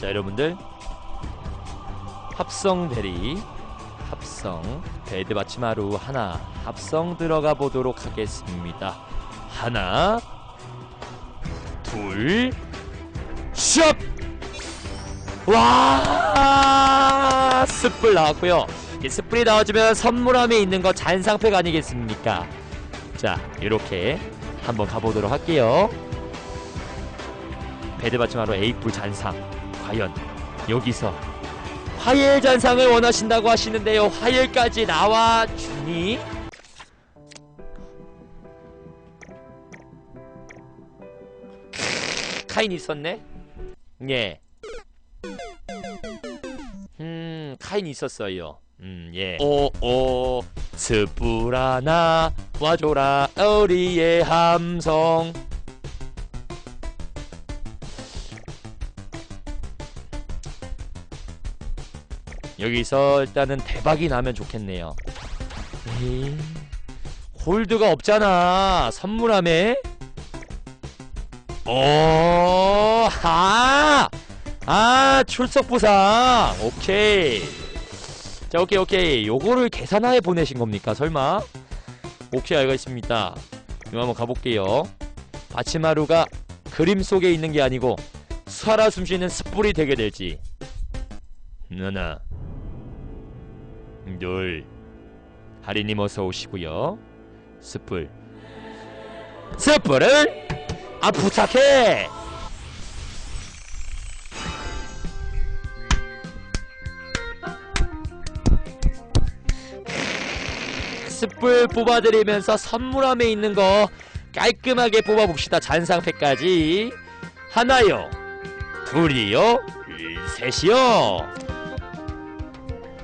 자 여러분들. 합성 대리 합성 베드 받침하루 하나 합성 들어가 보도록 하겠습니다. 하나 둘 샵! 와! 스플 나왔고요. 이 스플이 나와주면 선물함에 있는 거 잔상팩 아니겠습니까? 자 이렇게 한번 가보도록 할게요. 베드 받침하루 에이플 잔상 과연 여기서 화일 잔상을 원하신다고 하시는데요 화일까지 나와 주니 카인 있었네 예. 음, 카인 있었어요. 음, 예. 오, 오, 스프라나 와줘라 우리의 함성. 여기서 일단은 대박이 나면 좋겠네요. 에이, 홀드가 없잖아. 선물함에. 오, 아, 아, 출석 보상. 오케이. 자, 오케이, 오케이. 요거를 계산하에 보내신 겁니까? 설마? 오케이, 알겠습니다. 이거 한번 가볼게요. 바치마루가 그림 속에 있는 게 아니고 살아 숨쉬는 숯불이 되게 될지. 하나, 둘, 하리님 어서 오시고요. 숯불. 숯불을 아 부탁해. 숯불 뽑아드리면서 선물함에 있는 거 깔끔하게 뽑아봅시다. 잔상팩까지 하나요, 둘이요, 셋이요.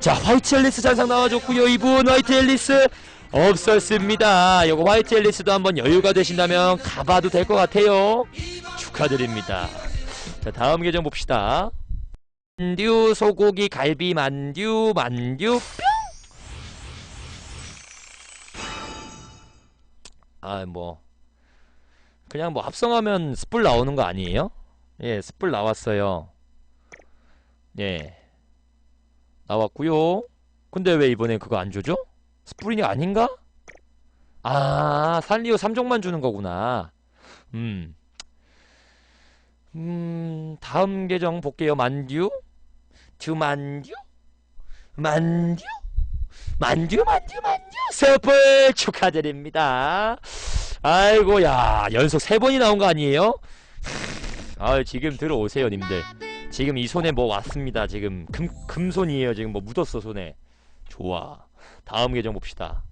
자 화이트 앨리스 잔상 나와줬고요. 이분 화이트 앨리스 없었습니다. 요거 화이트 앨리스도 한번 여유가 되신다면 가봐도 될 것 같아요. 축하드립니다. 자 다음 계정 봅시다. 만듀 소고기 갈비 만듀 만듀 뿅. 아 뭐 그냥 뭐 합성하면 스뿔 나오는 거 아니에요? 예 스뿔 나왔어요. 예 나왔고요. 근데 왜 이번에 그거 안 줘죠? 스프린이 아닌가? 아, 산리오 3종만 주는 거구나. 음. 음, 다음 계정 볼게요. 만듀? 듀만듀? 만듀? 만듀, 만듀, 만듀! 스플 축하드립니다. 아이고, 야, 연속 세 번이 나온 거 아니에요? 아, 지금 들어오세요, 님들. 지금 이 손에 뭐 왔습니다. 지금 금, 금손이에요. 지금 뭐 묻었어, 손에. 좋아. 다음 계정 봅시다.